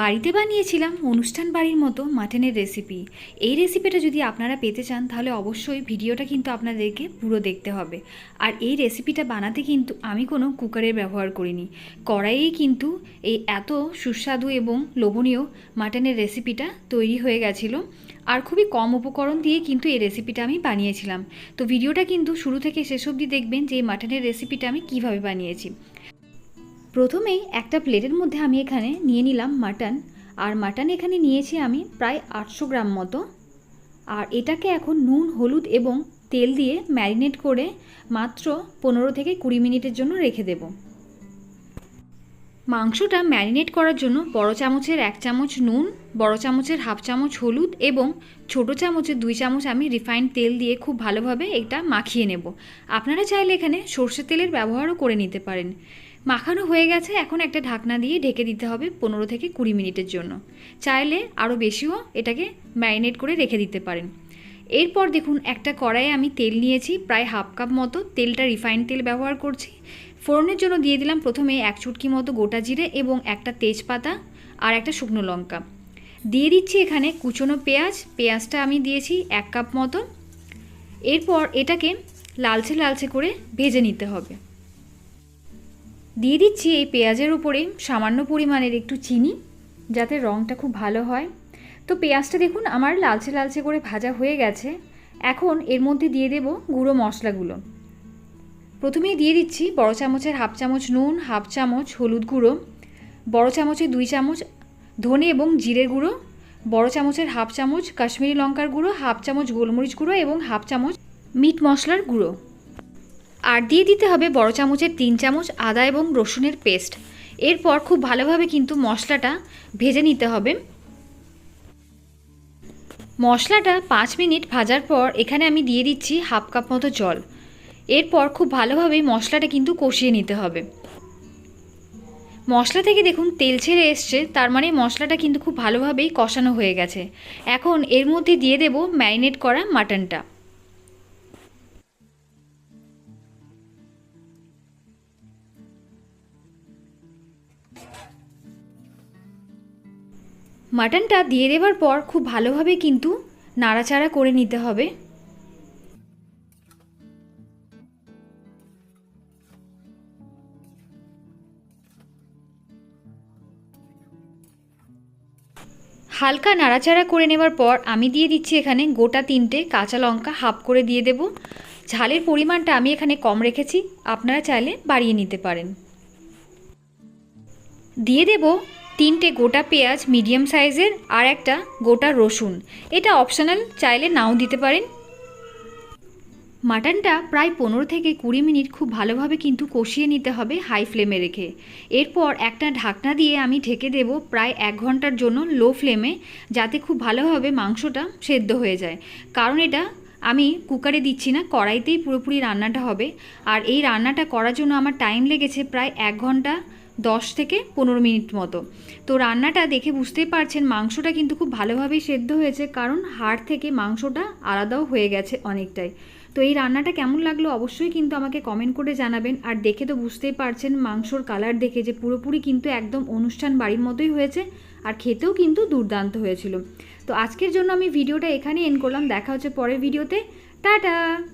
বাড়িতে বানিয়েছিলাম অনুষ্ঠান বাড়ির মতো মাটনের রেসিপি এই রেসিপিটা যদি আপনারা পেতে চান, তাহলে অবশ্যই ভিডিওটা কিন্তু আপনাদেরকে পুরো দেখতে হবে। আর এই রেসিপিটা বানাতে কিন্তু আমি কোনো কুকারের ব্যবহার করিনি। কড়াইয়েই কিন্তু এই এত সুস্বাদু এবং লোভনীয় মাটনের রেসিপিটা তৈরি হয়ে গেছিল। আর খুবই কম উপকরণ দিয়ে কিন্তু এই রেসিপিটা আমি বানিয়েছিলাম। তো ভিডিওটা কিন্তু শুরু থেকে শেষ অবধি দেখবেন যে এই মাটনের রেসিপিটা আমি কীভাবে বানিয়েছি। প্রথমেই একটা প্লেটের মধ্যে আমি এখানে নিয়ে নিলাম মাটন। আর মাটন এখানে নিয়েছি আমি প্রায় আটশো গ্রাম মতো। আর এটাকে এখন নুন, হলুদ এবং তেল দিয়ে ম্যারিনেট করে মাত্র পনেরো থেকে কুড়ি মিনিটের জন্য রেখে দেব। মাংসটা ম্যারিনেট করার জন্য বড় চামচের এক চামচ নুন, বড় চামচের হাফ চামচ হলুদ এবং ছোট চামচের দুই চামচ আমি রিফাইন্ড তেল দিয়ে খুব ভালোভাবে এটা মাখিয়ে নেব। আপনারা চাইলে এখানে সর্ষের তেলের ব্যবহারও করে নিতে পারেন। মাখানো হয়ে গেছে, এখন একটা ঢাকনা দিয়ে ঢেকে দিতে হবে পনেরো থেকে কুড়ি মিনিটের জন্য। চাইলে আরও বেশিও এটাকে ম্যারিনেট করে রেখে দিতে পারেন। এরপর দেখুন, একটা কড়াইয়ে আমি তেল নিয়েছি, প্রায় হাফ কাপ মতো। তেলটা রিফাইন্ড তেল ব্যবহার করছি। ফোড়নের জন্য দিয়ে দিলাম প্রথমে এক চুটকি মতো গোটা জিরে এবং একটা তেজপাতা আর একটা শুকনো লঙ্কা। দিয়ে দিচ্ছি এখানে কুচনো পেঁয়াজ। পেঁয়াজটা আমি দিয়েছি এক কাপ মতো। এরপর এটাকে লালচে লালচে করে ভেজে নিতে হবে। দিয়ে দিচ্ছি এই পেঁয়াজের উপরে সামান্য পরিমাণের একটু চিনি, যাতে রঙটা খুব ভালো হয়। তো পেঁয়াজটা দেখুন, আমার লালচে লালচে করে ভাজা হয়ে গেছে। এখন এর মধ্যে দিয়ে দেব গুঁড়ো মশলাগুলো। প্রথমেই দিয়ে দিচ্ছি বড় চামচের হাফ চামচ নুন, হাফ চামচ হলুদ গুঁড়ো, বড় চামচের দুই চামচ ধনে এবং জিরে গুঁড়ো, বড় চামচের হাফ চামচ কাশ্মীরি লঙ্কার গুঁড়ো, হাফ চামচ গোলমরিচ গুঁড়ো এবং হাফ চামচ মিট মশলার গুঁড়ো। আর দিয়ে দিতে হবে বড় চামচের তিন চামচ আদা এবং রসুনের পেস্ট। এরপর খুব ভালোভাবে কিন্তু মশলাটা ভেজে নিতে হবে। মশলাটা পাঁচ মিনিট ভাজার পর এখানে আমি দিয়ে দিচ্ছি হাফ কাপ মতো জল। এরপর খুব ভালোভাবে মশলাটা কিন্তু কষিয়ে নিতে হবে। মশলা থেকে দেখুন তেল ছেড়ে এসছে, তার মানে মশলাটা কিন্তু খুব ভালোভাবেই কষানো হয়ে গেছে। এখন এর মধ্যে দিয়ে দেব ম্যারিনেট করা মাটনটা। মাটনটা দিয়ে দেওয়ার পর খুব ভালোভাবে কিন্তু নাড়াচাড়া করে নিতে হবে। হালকা নাড়াচাড়া করে নেবার পর আমি দিয়ে দিচ্ছি এখানে গোটা তিনটে কাঁচা লঙ্কা হাফ করে দিয়ে দেব। ঝালের পরিমাণটা আমি এখানে কম রেখেছি, আপনারা চাইলে বাড়িয়ে নিতে পারেন। দিয়ে দেব তিনটে গোটা পেঁয়াজ মিডিয়াম সাইজের আর একটা গোটা রসুন। এটা অপশনাল, চাইলে নাও দিতে পারেন। মাটনটা প্রায় পনেরো থেকে কুড়ি মিনিট খুব ভালোভাবে কিন্তু কষিয়ে নিতে হবে হাই ফ্লেমে রেখে। এরপর একটা ঢাকনা দিয়ে আমি ঢেকে দেব প্রায় এক ঘণ্টার জন্য লো ফ্লেমে, যাতে খুব ভালোভাবে মাংসটা সেদ্ধ হয়ে যায়। কারণ এটা আমি কুকারে দিচ্ছি না, কড়াইতেই পুরোপুরি রান্নাটা হবে। আর এই রান্নাটা করার জন্য আমার টাইম লেগেছে প্রায় এক ঘণ্টা দশ থেকে পনেরো মিনিট মতো। তো রান্নাটা দেখে বুঝতেই পারছেন, মাংসটা কিন্তু খুব ভালোভাবেই সেদ্ধ হয়েছে, কারণ হাড় থেকে মাংসটা আলাদাও হয়ে গেছে অনেকটাই। তো এই রান্নাটা কেমন লাগল অবশ্যই কিন্তু আমাকে কমেন্ট করে জানাবেন। আর দেখে তো বুঝতেই পারছেন, মাংসর কালার দেখে যে পুরোপুরি কিন্তু একদম অনুষ্ঠান বাড়ির মতোই হয়েছে আর খেতেও কিন্তু দুর্দান্ত হয়েছিল। তো আজকের জন্য আমি ভিডিওটা এখানে এন্ড করলাম। দেখা হচ্ছে পরের ভিডিওতে। টাটা!